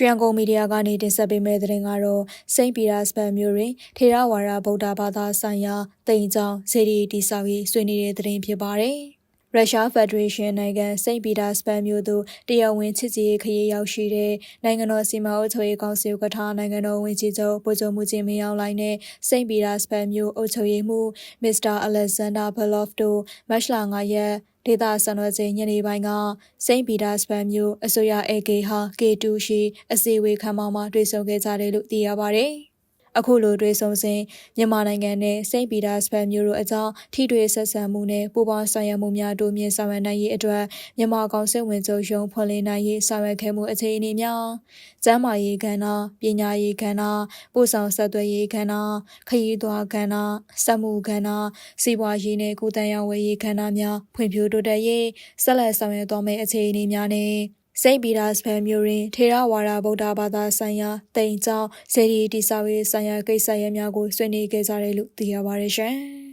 ရွှေရန်ကုန်မီဒီယာကနေတင်ဆက်ပေးမယ့်သတင်းကတော့စိန့်ပီတာစပန်မြို့တွင်ထေရဝါဒဗုဒ္ဓဘာသာဆိုင်ရာတိမ်ကျောင်းဇေဒီတီဆောက်ရေးဆွေးနွေးတဲ့သတင်းဖြစ်ပါတယ်။ ရုရှားဖက်ဒရေးရှင်းနိုင်ငံစိန့်ပီတာစပန်မြို့သို့တရားဝင်ချစ်ကြည်ရေးခရီးရောက်ရှိတဲ့နိုင်ငံတော်စီမံအုပ်ချုပ်ရေးကောင်စီဥက္ကဋ္ဌနိုင်ငံတော်ဝန်ကြီးချုပ်ဗိုလ်ချုပ်မှုချင်းမင်းအောင်လှိုင်နဲ့စိန့်ပီတာစပန်မြို့အုပ်ချုပ်ရေးမှူးမစ္စတာအလက်ဇန်ဒါဘလော့ဖ်တို့မတ်လ9ရက်ဒေတာဆန်တော်ချိန်ညနေပိုင်းကစိန့်ပီတာစပန်မြို့အစိုးရ AK ဟာ K2 ရှိအစည်းအဝေးခန်းမမှာတွေ့ဆုံခဲ့ကြတယ်လို့သိရပါဗျ။ အခုလိုတွေ့ဆုံစဉ်မြန်မာနိုင်ငံနဲ့စိန့်ပီတာစပန်မြို့တို့အကြောင်းထိတွေ့ဆက်ဆံမှုနဲ့ပူးပေါင်းဆောင်ရွက်မှုများတိုးမြင့်ဆောင်ရွက်နိုင်ရေးအတွက်မြန်မာကောင်စစ်ဝင်ချုပ်ရုံးဖွင့်လှစ်နိုင်ရေးဆောင်ရွက်ခဲ့မှုအခြေအနေများကျန်းမာရေးကဏ္ဍပညာရေးကဏ္ဍပို့ဆောင်ဆက်သွယ်ရေးကဏ္ဍခရီးသွားကဏ္ဍစက်မှုကဏ္ဍစီးပွားရေးနဲ့ကုသရေးဝယ်ရေးကဏ္ဍများဖွံ့ဖြိုးတိုးတက်ရေးဆက်လက်ဆောင်ရွက်သွားမယ့်အခြေအနေများနဲ့ စိန့်ပီတာစပန်မြို့တွင်ထေရဝါဒဗုဒ္ဓဘာသာဆိုင်ရာတိမ်ကျောင်းဇေဒီတိဆောက်ရေးဆိုင်ရာကိစ္စရပ်များကိုဆွေးနွေးခဲ့ကြတယ်လို့သိရပါတယ်ရှင်။